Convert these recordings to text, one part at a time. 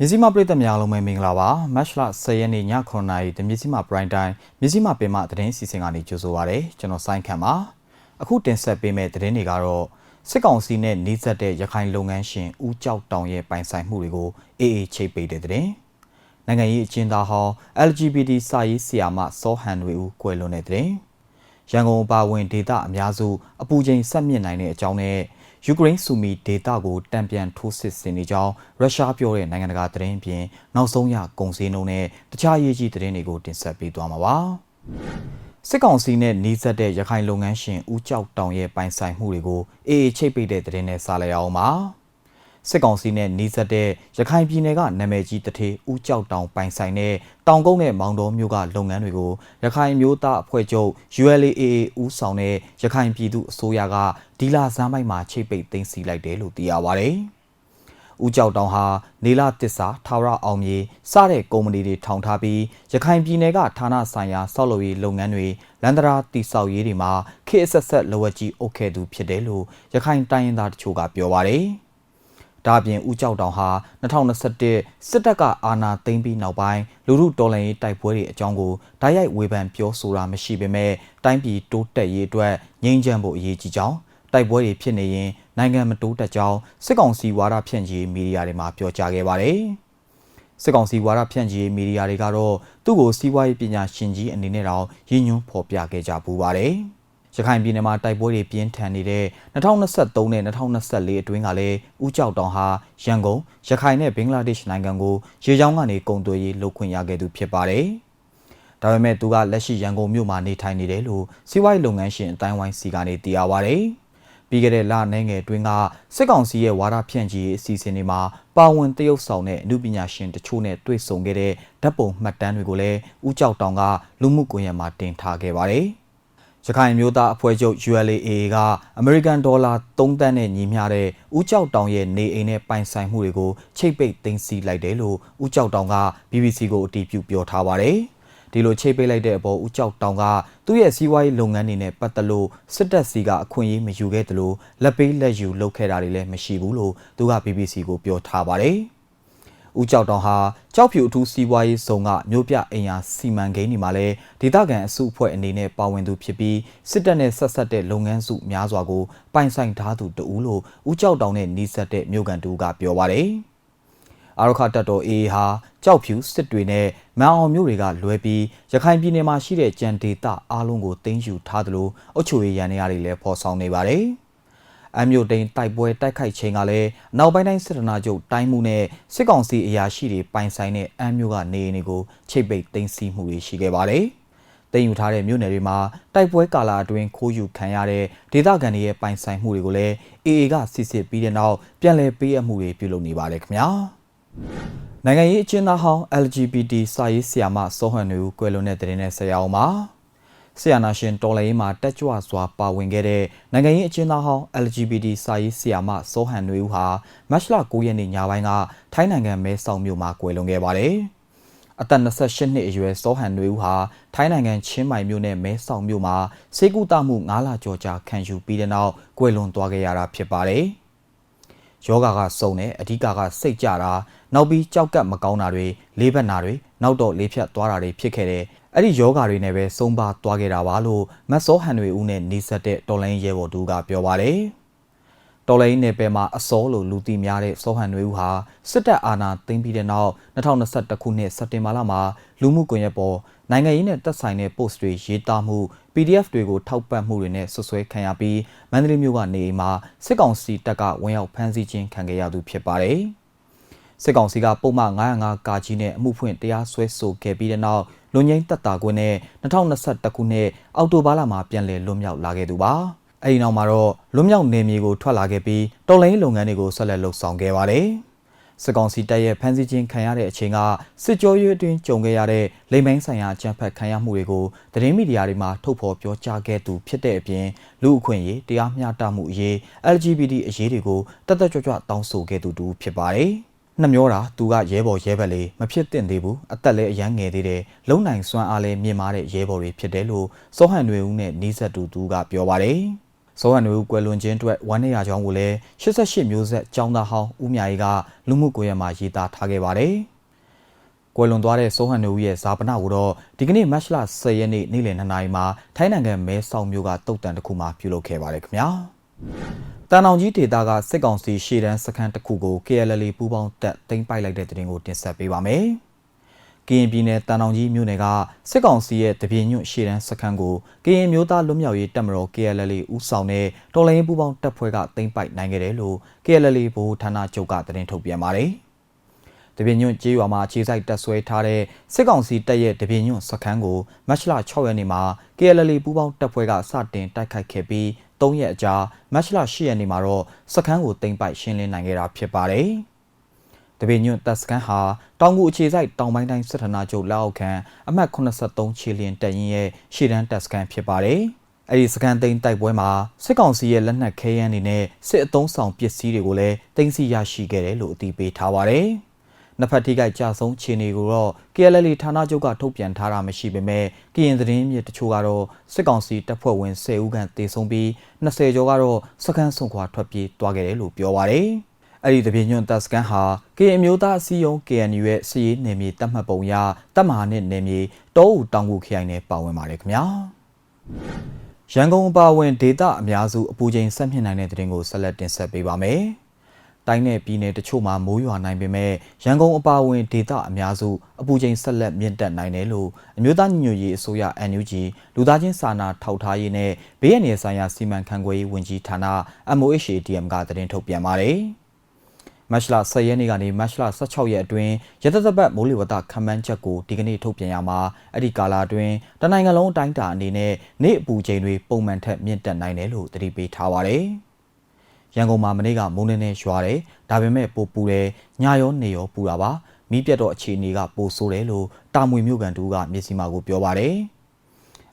မြစည်းမပရိသတ်များအားလုံးပဲမင်္ဂလာပါမတ်လ10ရက်နေ့ည9:00နာရီတမြစည်းမပရိုင်တိုင်းမြစည်းမပင်မသတင်းစီစဉ်ကနေကြိုဆိုပါရစေကျွန်တော်ဆိုင်းခန့်ပါအခုတင်ဆက်ပေးမယ့်သတင်းတွေကတော့စစ်ကောင်စီနဲ့နှိစက်တဲ့ရခိုင်လုပ်ငန်းရှင်ဦးကြောက်တောင်ရဲ့ပိုင်ဆိုင်မှုတွေကိုအေးအေးချိတ်ပိတ်တဲ့သတင်းနိုင်ငံရေးအကျဉ်းသားဟောင်း LGBT စာရေးဆရာမစောဟန်တွေဦးကွယ်လွန်တဲ့သတင်းရန်ကုန်ပါဝင်ဒေသအများစုအပူချိန်ဆက်မြင့်နိုင်တဲ့အကြောင်းနဲ့ ယူကရိန်းဆူမီဒေတာကိုတံပြန်ထိုးစစ်ဆင်နေကြောင်းရုရှားပြောတဲ့နိုင်ငံတကာသတင်းပြင်နောက်ဆုံးရကုန်စည်နှုန်းနဲ့တခြားရေးကြီးသတင်းတွေကိုတင်ဆက်ပေးသွားမှာပါစစ်ကောင်စီနဲ့နှီးစပ်တဲ့ရခိုင်လုပ်ငန်းရှင်ဦးကြောက်တောင်ရဲ့ပိုင်ဆိုင်မှုတွေကိုအေးအေးချိတ်ပိတ်တဲ့သတင်းနဲ့စားလိုက်အောင်ပါ စစ်ကောင်စီနဲ့နှီးစပ်တဲ့ရခိုင်ပြည်နယ်ကနာမည်ကြီးတထေဦးကြောက်တောင်ပိုင်ဆိုင်တဲ့တောင်ကုန်းနဲ့မောင်တော်မြို့ကလုပ်ငန်းတွေကိုရခိုင်မျိုးသားအဖွဲ့ချုပ် ULAA ဦးဆောင်တဲ့ရခိုင်ပြည်သူအစိုးရကဒီလာဇမ်းပိုင်းမှာချိတ်ပိတ်သိမ်းဆည်းလိုက်တယ်လို့သိရပါဗျ။ဦးကြောက်တောင်ဟာနေလာတစ္ဆာထာဝရအောင်မြေစတဲ့ကုမ္ပဏီတွေထောင်ထားပြီးရခိုင်ပြည်နယ်ကဌာနဆိုင်ရာဆောက်လုပ်ရေးလုပ်ငန်းတွေလန်ဒရာတိဆောက်ရေးတွေမှာခေတ်ဆက်ဆက်လဝက်ကြီးအုပ်ခဲ့သူဖြစ်တယ်လို့ရခိုင်တိုင်းရင်းသားတချို့ကပြောပါတယ်။ ဒါပြင်ဦးကြောက်တောင်ဟာ2021စစ်တပ်ကအာဏာသိမ်းပြီးနောက်ပိုင်းလူမှုတော်လှန်ရေးတိုက်ပွဲတွေအကြောင်းကိုဓာတ်ရိုက်ဝေဖန်ပြောဆိုတာမရှိပေမဲ့တိုင်းပြည်တိုးတက်ရေးအတွက်ငြိမ်းချမ်းဖို့အရေးကြီးကြောင်းတိုက်ပွဲတွေဖြစ်နေရင်နိုင်ငံမတိုးတက်ကြောင်းစစ်ကောင်စီဝါဒဖြန့်ချီမီဒီယာတွေမှာပြောကြားခဲ့ပါတယ်။စစ်ကောင်စီဝါဒဖြန့်ချီမီဒီယာတွေကတော့သူ့ကိုစီးပွားရေးပညာရှင်ကြီးအနေနဲ့တောင်ရည်ညွှန်းဖော်ပြခဲ့ကြပူပါတယ်။ ရခိုင်ပြည်နယ်မှာတိုက်ပွဲတွေပြင်းထန်နေတဲ့2023နဲ့2024အတွင်းကလည်းဦးကြောက်တောင်ဟာရန်ကုန်ရခိုင်နဲ့ဘင်္ဂလားဒေ့ရှ်နိုင်ငံကိုရေကြောင်းကနေကုန်သွယ်ရေးလုပ်ခွင့်ရခဲ့သူဖြစ်ပါတယ်။ဒါပေမဲ့သူကလက်ရှိရန်ကုန်မြို့မှာနေထိုင်နေတယ်လို့စီးပွားရေးလုပ်ငန်းရှင်အတိုင်းဝိုင်းစီကနေသိရပါဗျ။ပြီးခဲ့တဲ့လနိုင်ငယ်တွင်းကစစ်ကောင်စီရဲ့ဝါဒဖြန့်ချီအစီအစဉ်တွေမှာပါဝင်တရုတ်ဆောင်တဲ့အမှုပညာရှင်တချို့နဲ့တွေ့ဆုံခဲ့တဲ့ဓာတ်ပုံမှတ်တမ်းတွေကိုလည်းဦးကြောက်တောင်ကလူမှုကွန်ရက်မှာတင်ထားခဲ့ပါတယ်။ ရခိုင်မျိုးသားအဖွဲ့ချုပ် ULAA ကအမေရိကန်ဒေါ်လာ3သန်းနဲ့ညီမျှတဲ့ဦးကြောက်တောင်ရဲ့နေအိမ်နဲ့ပိုင်ဆိုင်မှုတွေကိုချိတ်ပိတ်သိမ်းဆည်းလိုက်တယ်လို့ဦးကြောက်တောင်က BBC ကိုအတည်ပြုပြောထားပါတယ်။ဒီလိုချိတ်ပိတ်လိုက်တဲ့အပေါ်ဦးကြောက်တောင်ကသူ့ရဲ့စီးပွားရေးလုပ်ငန်းတွေနဲ့ပတ်သက်လို့စစ်တပ်စီကအခွင့်အရေးမယူခဲ့သလိုလက်ပေးလက်ယူလုပ်ခဲ့တာတွေလည်းမရှိဘူးလို့သူက BBC ကိုပြောထားပါတယ်။ ဦးကြောက်တောင်ဟာကြောက်ဖြူအထူးစီးပွားရေးဇုံကမြို့ပြအိမ်ယာစီမံကိန်းတွေမှာလည်းဒေသခံအစုအဖွဲ့အနေနဲ့ပါဝင်သူဖြစ်ပြီးစစ်တပ်နဲ့ဆက်ဆက်တဲ့လုပ်ငန်းစုများစွာကိုပိုင်ဆိုင်ထားသူတဦးလို့ဦးကြောက်တောင်နဲ့နှီးဆက်တဲ့မြို့ကန်တူကပြောပါတယ်အာရခတပ်တော် AA ဟာကြောက်ဖြူစစ်တွေနဲ့မန်အောင်မြို့တွေကလွဲပြီးရခိုင်ပြည်နယ်မှာရှိတဲ့ကြံဒေသအားလုံးကိုတင်းယူထားသလိုအုပ်ချုပ်ရေးရန်တွေလည်းဖော်ဆောင်နေပါတယ်။ အမျိုးတိန်တိုက်ပွဲတိုက်ခိုက်ခြင်းကလည်းနောက်ပိုင်းတိုင်းစစ်တနာချုပ်တိုင်းမှုနဲ့စစ်ကောင်စီအရာရှိတွေပိုင်ဆိုင်တဲ့အမ်းမျိုးကနေအိမ်တွေကိုချိတ်ပိတ်သိမ်းဆည်းမှုတွေရှိခဲ့ပါတယ်။တင်ယူထားတဲ့မြို့နယ်တွေမှာတိုက်ပွဲကာလအတွင်းခိုးယူခံရတဲ့ဒေသခံတွေရဲ့ပိုင်ဆိုင်မှုတွေကိုလည်း AA ကစစ်စစ်ပြီးတဲ့နောက်ပြန်လည်ပေးအပ်မှုတွေပြုလုပ်နေပါတယ်ခင်ဗျာ။နိုင်ငံရေးအကျဉ်းသားဟောင်း LGBT စာရေးဆရာမစောဟန်တွေကွယ်လွန်တဲ့တဲ့တဲ့ဆရာအောင်ပါ။ ဆီယနာရှင်တော်လှန်ရေးမှာတက်ကြွစွာပါဝင်ခဲ့တဲ့နိုင်ငံရေးအကျဉ်းသားဟောင်း LGBT စာရေးဆရာမစောဟန်နွေဦးဟာမတ်လ9ရက်နေ့ညပိုင်းကထိုင်းနိုင်ငံမဲဆောက်မြို့မှာကွယ်လွန်ခဲ့ပါတယ်။အသက်28နှစ်အရွယ်စောဟန်နွေဦးဟာထိုင်းနိုင်ငံချင်းမိုင်မြို့နယ်မဲဆောက်မြို့မှာစေကူတာမှု9လကျော်ကြာခံယူပြီးတဲ့နောက်ကွယ်လွန်သွားခဲ့ရတာဖြစ်ပါတယ်။ ယောဂါကစုံတယ်အဓိကကစိတ်ကြတာနောက်ပြီးကြောက်ကပ်မကောင်းတာတွေလေးဘက်နာတွေနောက်တော့လေးဖြတ်သွားတာတွေဖြစ်ခဲ့တယ်အဲ့ဒီယောဂါတွေနဲ့ပဲဆုံးပါသွားခဲ့တာပါလို့မတ်စောဟန်တွေဦးနဲ့နေဆက်တဲ့တော်လိုင်းရဲဘော်တူကပြောပါတယ် တော်လိုင်းနယ်ပယ်မှာအစောလို့လူသိများတဲ့စောဟန်တွေဦးဟာစစ်တပ်အာဏာသိမ်းပြီးတဲ့နောက်2021ခုနှစ်စက်တင်ဘာလမှာလူမှုကွန်ရက်ပေါ်နိုင်ငံရေးနဲ့တက်ဆိုင်တဲ့ post တွေရေးသားမှု PDF တွေကိုထောက်ပံ့မှုတွေနဲ့ဆွဆွဲခံရပြီးမန္တလေးမြို့ကနေမှာစစ်ကောင်စီတပ်ကဝင်ရောက်ဖမ်းဆီးခြင်းခံခဲ့ရသူဖြစ်ပါတယ်။စစ်ကောင်စီကပုံမှန်905ကာကြီးနဲ့အမှုဖွင့်တရားစွဲဆိုခဲ့ပြီးတဲ့နောက်လွန်ငင်းတပ်တာကွင်းနဲ့2021ခုနှစ်အောက်တိုဘာလမှာပြန်လည်လွတ်မြောက်လာခဲ့သူပါ အဲဒီနောက်မှာတော့လွတ်မြောက်နေမြေကိုထွက်လာခဲ့ပြီးတော်လိုင်းလုပ်ငန်းတွေကိုဆက်လက်လုပ်ဆောင်ခဲ့ပါတယ်စစ်ကောင်စီတပ်ရဲ့ဖမ်းဆီးခြင်းခံရတဲ့အချိန်ကစစ်ကြောရေးအတွင်းကြုံခဲ့ရတဲ့လိမ်မိုင်းဆိုင်ရာကြမ်းဖက်ခံရမှုတွေကိုသတင်းမီဒီယာတွေမှာထုတ်ဖော်ပြောကြားခဲ့သူဖြစ်တဲ့အပြင်လူအခွင့်အရေးတရားမျှတမှုအရေး LGBT အရေးတွေကိုတသက်ကြွကြွတောင်းဆိုခဲ့သူတူဖြစ်ပါတယ်။နှမျောတာသူကရဲဘော်ရဲဘက်လေးမဖြစ်သင့်သေးဘူးအသက်လည်းအရန်ငယ်သေးတယ်လုံနိုင်စွမ်းအားလည်းမြင့်မားတဲ့ရဲဘော်တွေဖြစ်တယ်လို့စောဟန်တွေဦးနဲ့နီးစပ်သူသူကပြောပါတယ် ဇောဟန်နွေဦးကွယ်လွန်ခြင်းအတွက်ဝမ်းနည်းရကြောင်းကိုလည်း88မျိုးဆက်ចောင်းသားဟောင်းဦးမြရီကလူမှုကွန်ရက်မှာရေးသားထားခဲ့ပါတယ်။ကွယ်လွန်သွားတဲ့စိုးဟန်နူရဲ့ဇာပနာကိုတော့ဒီကနေ့မတ်လ10ရက်နေ့နေ့လယ်2နာရီမှာထိုင်းနိုင်ငံမဲဆောက်မြို့ကတုတ်တန်တစ်ခုမှာပြုလုပ်ခဲ့ပါတယ်ခင်ဗျာ။တန်အောင်ကြီးဒေတာကစစ်ကောင်စီရှေ့တန်းစခန်းတစ်ခုကို KLL ပူးပေါင်းတပ်သိမ်းပိုက်လိုက်တဲ့တဲ့တင်ကိုတင်ဆက်ပေးပါမယ်။ ကရင်ပြည်နယ်တန်တောင်ကြီးမြို့နယ်ကစစ်ကောင်စီရဲ့တပြင်းညွန့်ရှေ့တန်းစခန်းကိုကရင်မျိုးသားလွတ်မြောက်ရေးတပ်မတော် KLL ဦးဆောင်တဲ့တော်လှန်ရေးပူးပေါင်းတပ်ဖွဲ့ကသိမ်းပိုက်နိုင်ခဲ့တယ်လို့ KLL ဗဟိုဌာနချုပ်ကသတင်းထုတ်ပြန်ပါတယ်။တပြင်းညွန့်ကြေးရွာမှာခြေစိုက်တပ်ဆွဲထားတဲ့စစ်ကောင်စီတပ်ရဲ့တပြင်းညွန့်စခန်းကိုမတ်လ6ရက်နေ့မှာ KLL ပူးပေါင်းတပ်ဖွဲ့ကစတင်တိုက်ခိုက်ခဲ့ပြီး3ရက်အကြာမတ်လ10ရက်နေ့မှာတော့စခန်းကိုသိမ်းပိုက်ရှင်းလင်းနိုင်ခဲ့တာဖြစ်ပါတယ်။ တပည့်ညွန့်တပ်စခန်းဟာတောင်ကူအခြေစိုက်တောင်ပိုင်းတိုင်းစစ်ဌာနချုပ်လက်အောက်ခံအမှတ်83ခြေလျင်တပ်ရင်းရဲ့ရှေ့တန်းတပ်စခန်းဖြစ်ပါတယ်။အဲဒီစခန်းသိမ်းတိုက်ပွဲမှာစစ်ကောင်စီရဲ့လက်နက်ခဲယမ်းတွေနဲ့စစ်အုံဆောင်ပစ္စည်းတွေကိုလည်းတင်စီရရှိခဲ့တယ်လို့အသိပေးထားပါတယ်။နှစ်ဖက်ထိခိုက်ကြဆုံးခြေနေကိုတော့ KLL ဌာနချုပ်ကထုတ်ပြန်ထားတာမရှိပေမဲ့ကရင်သတင်းမြစ်တချို့ကတော့စစ်ကောင်စီတပ်ဖွဲ့ဝင်10ဦးခန့်တေဆုံးပြီး20ကျော်ကတော့စခန်းဆုံးခွာထွက်ပြေးသွားခဲ့တယ်လို့ပြောပါတယ်။ အဲ့ဒီတပြင်းညွန့်တပ်စကန်ဟာကရင်မျိုးသားအစည်းအရုံး KNU ရဲ့စီးရေးနယ်မြေတတ်မှတ်ပုံရတပ်မဟာနဲ့နယ်မြေတောအူတောင်ကူခရိုင်နဲ့ပါဝင်ပါတယ်ခင်ဗျာရန်ကုန်အပါအဝင်ဒေသအများစုအပူချိန်ဆက်မြင့်နိုင်တဲ့တဲ့တင်ကိုဆက်လက်တင်ဆက်ပေးပါမယ်တိုင်းနယ်ပြည်နယ်တချို့မှာမိုးရွာနိုင်ပေမဲ့ရန်ကုန်အပါအဝင်ဒေသအများစုအပူချိန်ဆက်လက်မြင့်တက်နိုင်တယ်လို့အမျိုးသားညီညွတ်ရေးအစိုးရ NUG လူသားချင်းစာနာထောက်ထားရေးနဲ့ဘေးအန္တရာယ်ဆိုင်ရာစီမံခန့်ခွဲရေးဝန်ကြီးဌာန MOHADM ကသတင်းထုတ်ပြန်ပါတယ်။ မတ်လ10ရက်နေ့ကနေမတ်လ16ရက်အတွင်းရတသက်ပတ်မိုးလေဝသခန့်မှန်းချက်ကိုဒီကနေ့ထုတ်ပြန်ရမှာအဲ့ဒီကာလအတွင်းတနိုင်ငံလုံးအတိုင်းအတာအနေနဲ့နေ့အပူချိန်တွေပုံမှန်ထက်မြင့်တက်နိုင်တယ်လို့သတိပေးထားပါတယ်။ရန်ကုန်မှာမနေ့ကမိုးနှင်းနဲ့ရွာတယ်ဒါပေမဲ့ပိုပူတယ်ညရောနေရောပူတာပါမိပြတ်တော့အခြေအနေကပိုဆိုးတယ်လို့တာမွေမြို့ကန်တူကမျက်စိမှာကိုပြောပါတယ်။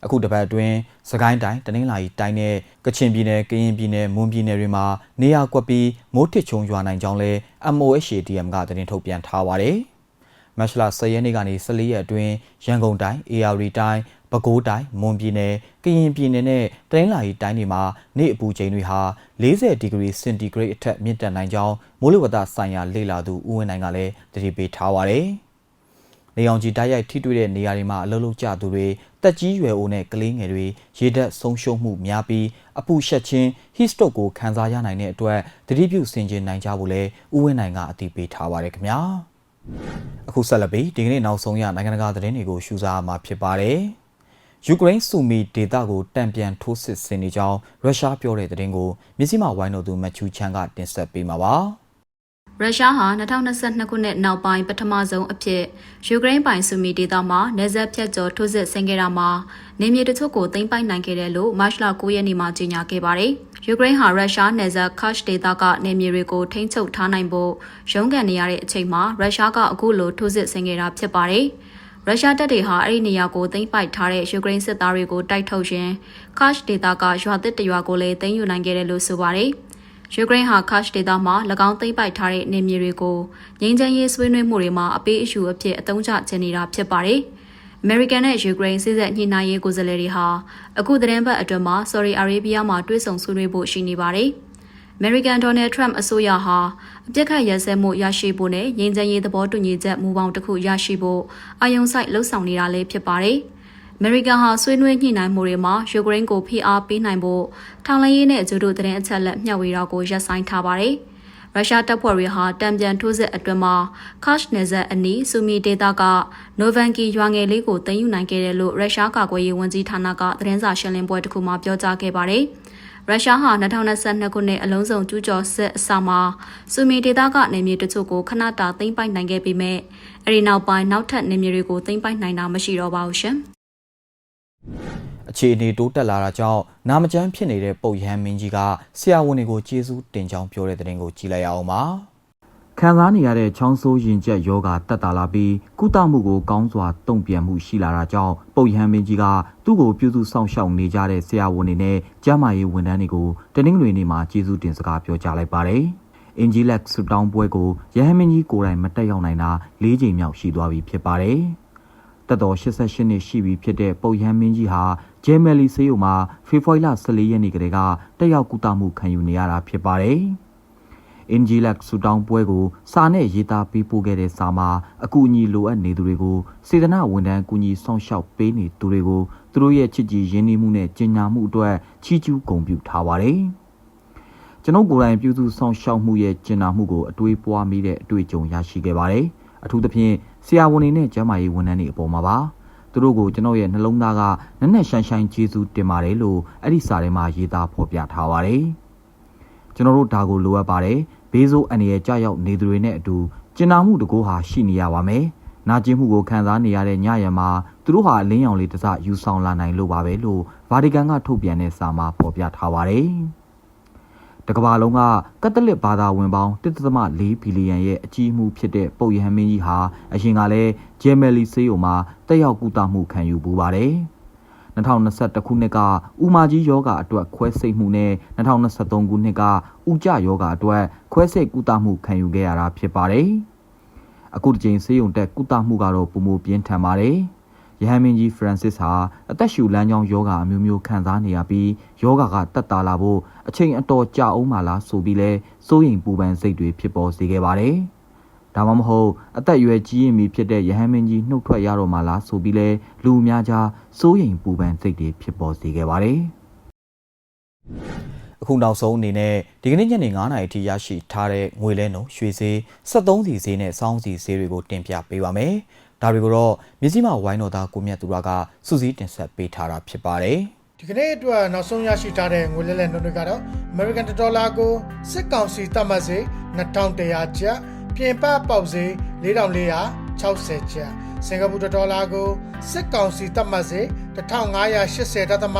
အခုတစ်ပတ်အတွင်းစကိုင်းတိုင်းတနင်္လာရီတိုင်းနဲ့ကချင်ပြည်နယ်ကရင်ပြည်နယ်မွန်ပြည်နယ်တွေမှာနေရာကွက်ပြီးမိုးထစ်ချုံရွာနိုင်ကြောင်းလဲ MOHDM ကသတင်းထုတ်ပြန်ထားပါတယ်။မတ်လ10ရက်နေ့ကနေ14ရက်အတွင်းရန်ကုန်တိုင်း AR တိုင်းပဲခူးတိုင်းမွန်ပြည်နယ်ကရင်ပြည်နယ်နဲ့တနင်္လာရီတိုင်းတွေမှာနေ့အပူချိန်တွေဟာ40ဒီဂရီစင်တီဂရိတ်အထက်မြင့်တက်နိုင်ကြောင်းမိုးလေဝသဆိုင်ရာလေ့လာသူဦးဝင်းနိုင်ကလည်းသတိပေးထားပါတယ်။ နေအောင်ကြီးတိုက်ရိုက်ထိတွေ့တဲ့နေရာတွေမှာအလုပ်လုပ်ကြသူတွေတက်ကြီးရွယ်အိုနဲ့ကလေးငယ်တွေရေဓာတ်ဆုံးရှုံးမှုများပြီးအပူရှက်ခြင်း heat stroke ကိုခံစားရနိုင်တဲ့အတွက်သတိပြုဆင်ခြင်နိုင်ကြဖို့လဲဥဝင်းနိုင်ကအသိပေးထားပါတယ်ခင်ဗျာအခုဆက်လက်ပြီးဒီကနေ့နောက်ဆုံးရနိုင်ငံတကာသတင်းတွေကိုရှုစားမှာဖြစ်ပါတယ်ယူကရိန်းစူမီဒေတာကိုတံပြန်ထိုးစစ်ဆင်နေကြောင်းရုရှားပြောတဲ့သတင်းကိုမြစည်းမဝိုင်းတော်သူမချူချန်ကတင်ဆက်ပေးမှာပါ။ ရုရှားဟာ2022ခုနှစ်နောက်ပိုင်းပထမဆုံးအဖြစ်ယူကရိန်းပိုင်ဆူမီဒေသမှာနေဆက်ဖြတ်ကျော်ထိုးစစ်ဆင်ခဲ့တာမှာနေမြေတချို့ကိုသိမ်းပိုက်နိုင်ခဲ့တယ်လို့မတ်လ9ရက်နေ့မှာကြေညာခဲ့ပါတယ်။ယူကရိန်းဟာရုရှားနယ်စပ်ခတ်ဒေသကနေမြေတွေကိုထိန်းချုပ်ထားနိုင်ဖို့ရုန်းကန်နေရတဲ့အချိန်မှာရုရှားကအခုလိုထိုးစစ်ဆင်ခဲ့တာဖြစ်ပါတယ်။ရုရှားတပ်တွေဟာအဲ့ဒီနေရာကိုသိမ်းပိုက်ထားတဲ့ယူကရိန်းစစ်သားတွေကိုတိုက်ထုတ်ရင်းခတ်ဒေသကရွာသစ်တရွာကိုလည်းသိမ်းယူနိုင်ခဲ့တယ်လို့ဆိုပါတယ်။ ယူကရိန်းဟာခတ်ဒေသမှာ၎င်းသိမ်းပိုက်ထားတဲ့နေမြေတွေကိုငြိမ်းချမ်းရေးဆွေးနွေးမှုတွေမှာအပေးအယူအဖြစ်အသုံးချခြင်းနေတာဖြစ်ပါတယ်။ American နဲ့ Ukraine စစ်ဆက်ညှိနှိုင်းရေးကိုယ်စားလှယ်တွေဟာအခုသတင်းပတ်အတွင်းမှာ Saudi Arabia မှာတွေ့ဆုံဆွေးနွေးဖို့ရှိနေပါတယ်။ American Donald Trump အစိုးရဟာအပြစ်ခတ်ရစဲမှုရရှိဖို့နဲ့ငြိမ်းချမ်းရေးသဘောတူညီချက်မူပေါင်းတစ်ခုရရှိဖို့အာရုံစိုက်လှုံ့ဆော်နေတာလည်းဖြစ်ပါတယ်။ အမေရိကန်ဟာဆွေးနွေးညှိနှိုင်းမှုတွေမှာယူကရိန်းကိုဖိအားပေးနိုင်ဖို့ထောင်လိုင်းရေးနဲ့ဂျူဒိုသတင်းအချက်လက်မျှဝေတာကိုရပ်ဆိုင်းထားပါတယ်။ရုရှားတပ်ဖွဲ့တွေဟာတံပြန်ထိုးစစ်အတွင်းမှာခတ်နယ်ဇက်အနီးဆူမီဒေတာကနိုဗန်ကီရွာငယ်လေးကိုတင်ယူနိုင်ခဲ့တယ်လို့ရုရှားကာကွယ်ရေးဝန်ကြီးဌာနကသတင်းစာရှင်းလင်းပွဲတစ်ခုမှာပြောကြားခဲ့ပါတယ်။ရုရှားဟာ2022ခုနှစ်အလုံးစုံကျူးကျော်စစ်အစမှာဆူမီဒေတာကနေမြေတချို့ကိုခဏတာသိမ်းပိုက်နိုင်ခဲ့ပေမဲ့အဲဒီနောက်ပိုင်းနောက်ထပ်နေမြေတွေကိုသိမ်းပိုက်နိုင်တာမရှိတော့ပါဘူးရှင်။ အခြေအနေတိုးတက်လာတာကြောင့်နာမကျန်းဖြစ်နေတဲ့ပုတ်ရဟန်းမင်းကြီးကဆရာဝန်တွေကိုကျေးဇူးတင်ကြောင်းပြောတဲ့တဲ့တင်ကိုကြည့်လိုက်ရအောင်ပါခံစားနေရတဲ့ချောင်းဆိုးရင်ကျက်ယောဂတက်တာလာပြီးကုသမှုကိုကောင်းစွာတုံ့ပြန်မှုရှိလာတာကြောင့်ပုတ်ရဟန်းမင်းကြီးကသူ့ကိုပြုစုဆောင်ရှောက်နေကြတဲ့ဆရာဝန်တွေနဲ့ကျန်းမာရေးဝန်ထမ်းတွေကိုတနင်္ဂနွေနေ့မှာကျေးဇူးတင်စကားပြောကြားလိုက်ပါတယ်အင်ဂျီလက်ဆူတောင်းပွဲကိုရဟန်းမင်းကြီးကိုယ်တိုင်မတက်ရောက်နိုင်တာ၄ချိန်မြောက်ရှိသွားပြီဖြစ်ပါတယ်။ တက်တော်88နှစ်ရှိပြီဖြစ်တဲ့ပုတ်ရဟန်းမင်းကြီးဟာဂျဲမယ်လီဆေးရုံမှာဖေဖော်ဝါရီလ14ရက်နေ့ကတည်းကတက်ရောက်ကုသမှုခံယူနေရတာဖြစ်ပါတယ်။အင်ဂျီလက်ဆူတောင်းပွဲကိုစာနဲ့ရေးသားပေးပို့ခဲ့တဲ့စာမှာအကူအညီလိုအပ်နေသူတွေကိုစေတနာဝန်ထမ်းကူညီဆောင်ရှောက်ပေးနေသူတွေကိုသူတို့ရဲ့ချစ်ကြည်ရင်းနှီးမှုနဲ့ကျင်ညာမှုအတွက်ချီးကျူးဂုဏ်ပြုထားပါတယ်။ကျွန်ုပ်ကိုယ်တိုင်ပြုစုဆောင်ရှောက်မှုရဲ့ကျင်နာမှုကိုအတွေးပွားမိတဲ့အတွေ့အကြုံရရှိခဲ့ပါတယ်။အထူးသဖြင့် ဆရာဝန်တွေနဲ့ကျန်းမာရေးဝန်ထမ်းတွေအပေါ်မှာပါ။သူတို့ကိုကျွန်တော်ရဲ့နှလုံးသားကနက်နက်ရှိုင်းရှိုင်းကျေးဇူးတင်ပါတယ်လို့အဲ့ဒီစာထဲမှာရေးသားဖော်ပြထားပါတယ်။ကျွန်တော်တို့ဒါကိုလိုအပ်ပါတယ်။ဘေးဆိုးအနေရဲ့ကြောက်ရောက်နေသူတွေနဲ့အတူကျင်နာမှုတကူဟာရှိနေရပါမယ်။နာကျင်မှုကိုခံစားနေရတဲ့ညရံမှာသူတို့ဟာအလင်းရောင်လေးတစ်စယူဆောင်လာနိုင်လို့ပါပဲလို့ဗာတီကန်ကထုတ်ပြန်တဲ့စာမှာဖော်ပြထားပါတယ်။ တကဘာလုံးကကက်သလစ်ဘာသာဝင်ပေါင်း1.4ဘီလီယံရဲ့အကြီးအမှုဖြစ်တဲ့ပုပ်ယဟန်မင်းကြီးဟာအရင်ကလည်းဂျယ်မယ်လီဆေးရုံမှာတက်ရောက်ကုသမှုခံယူပူပါတယ်။2021ခုနှစ်ကဥမာကြီးယောဂအတွက်ခွဲစိတ်မှုနဲ့2023ခုနှစ်ကဥကြယောဂအတွက်ခွဲစိတ်ကုသမှုခံယူခဲ့ရတာဖြစ်ပါတယ်။အခုတစ်ချိန်ဆေးရုံတက်ကုသမှုကတော့ပုံမပြင်းထန်ပါတယ်။ ယဟန်မင်းကြီးဖရန်စစ်ဟာအသက်ရှူလမ်းကြောင်းယောဂအမျိုးမျိုးခံစားနေရပြီးယောဂကတက်တာလာဖို့အချိန်အတော်ကြာအောင်မှလားဆိုပြီးလဲစိုးရိမ်ပူပန်စိတ်တွေဖြစ်ပေါ်စေခဲ့ပါတယ်။ဒါမှမဟုတ်အသက်အရွယ်ကြီးရင်မီဖြစ်တဲ့ယဟန်မင်းကြီးနှုတ်ထွက်ရတော့မှလားဆိုပြီးလဲလူအများကြားစိုးရိမ်ပူပန်စိတ်တွေဖြစ်ပေါ်စေခဲ့ပါတယ်။အခုနောက်ဆုံးအနေနဲ့ဒီကနေ့ညနေ9:00နာရီထိရရှိထားတဲ့ငွေလဲနှုန်းရွှေဈေး73စီဈေးနဲ့စောင်းစီဈေးတွေကိုတင်ပြပေးပါမယ်။ ဒါတွေကိုတော့မြစည်းမဝိုင်းတော်သားကိုမြတ်သူရကစူးစီးတင်ဆက်ပေးထားတာဖြစ်ပါတယ်။ဒီကနေ့အတွက်နောက်ဆုံးရရှိထားတဲ့ငွေလဲလှယ်နှုန်းတွေကတော့ American Dollar ကိုစစ်ကောင်စီတတ်မှတ်စေ2100ကျပ်ပြင်ပပေါက်စေ4460ကျပ်စင်ကာပူဒေါ်လာကိုစစ်ကောင်စီတတ်မှတ်စေ1580ဒသမ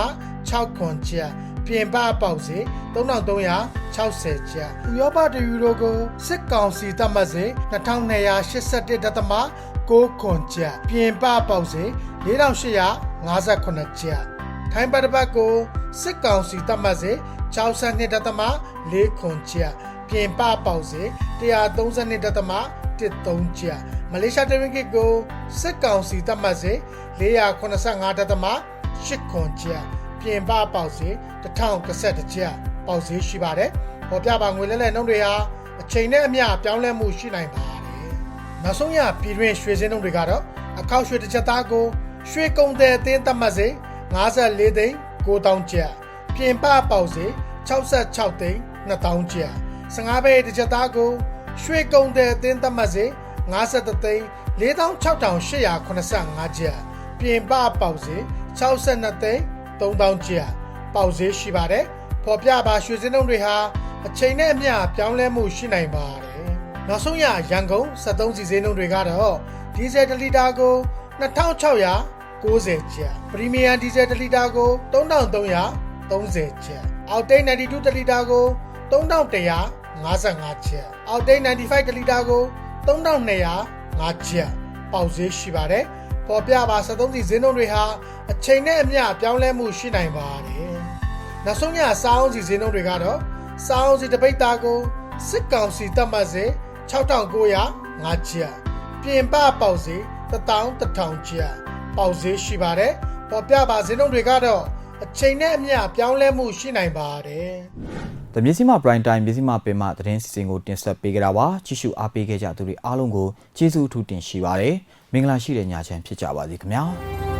6ခွန်ကျပ်ပြင်ပပေါက်စေ3360ကျပ်ဥရောပတယူရိုကိုစစ်ကောင်စီတတ်မှတ်စေ2281ဒသမ 6ခွန်ကျပ်ပြင်ပပေါက်စေ4858ကျပ်ထိုင်းပတ်တစ်ပတ်ကိုစစ်ကောင်စီတပ်မှတ်စေ62ဒသမ4ခွန်ကျပ်ပြင်ပပေါက်စေ132ဒသမ13ကျပ်မလေးရှားတရင်ကစ်ကိုစစ်ကောင်စီတပ်မှတ်စေ485ဒသမ8ခွန်ကျပ်ပြင်ပပေါက်စေ1091ကျပ်ပေါက်စေရှိပါတယ်ပေါ်ပြပါငွေလဲလဲနှုန်းတွေဟာအချိန်နဲ့အမျှပြောင်းလဲမှုရှိနိုင်ပါတယ် နောက်ဆုံးရပြည်တွင်းရွှေစင်းနှုန်းတွေကတော့အခောက်ရွှေတစ်ချက်သားကိုရွှေကုံတဲ့အသင်းသတ်မှတ်စေ54သိန်း9000ကျပ်ပြင်ပပေါက်စေ66သိန်း2000ကျပ်15ဘဲတစ်ချက်သားကိုရွှေကုံတဲ့အသင်းသတ်မှတ်စေ53သိန်း4885ကျပ်ပြင်ပပေါက်စေ62သိန်း3000ကျပ်ပေါက်စေရှိပါတယ်ပေါ်ပြပါရွှေစင်းလုံးတွေဟာအချိန်နဲ့အမျှပြောင်းလဲမှုရှိနိုင်ပါတယ် နောက်ဆုံးရရန်ကုန်73စီစင်းလုံးတွေကတော့ဒီဇယ်1လီတာကို2690ကျပ်ပရီမီယံဒီဇယ်1လီတာကို3330ကျပ်အောက်တိတ်92တလီတာကို3155ကျပ်အောက်တိတ်95တလီတာကို3205ကျပ်ပေါက်ဈေးရှိပါတယ်ပေါ်ပြပါ73စီဈေးနှုန်းတွေဟာအချိန်နဲ့အမျှပြောင်းလဲမှုရှိနိုင်ပါတယ်နောက်ဆုံးညစားအောင်စီဈေးနှုန်းတွေကတော့စားအောင်စီတပိတ်သားကိုစစ်ကောင်စီတတ်မှတ်စေ 6905ကျပ်ပြင်ပပေါက်စေ11000ကျပ်ပေါက်ဈေးရှိပါတယ်ပေါ်ပြပါဈေးနှုန်းတွေကတော့အချိန်နဲ့အမျှပြောင်းလဲမှုရှိနိုင်ပါတယ်။တမြစီမ prime time မြစီမပင်မသတင်းစီစဉ်ကိုတင်ဆက်ပေးကြတာပါ။ကြည့်ရှုအားပေးခဲ့ကြသူတွေအားလုံးကိုကျေးဇူးအထူးတင်ရှိပါတယ်။မင်္ဂလာရှိတဲ့ညချမ်းဖြစ်ကြပါစေခင်ဗျာ။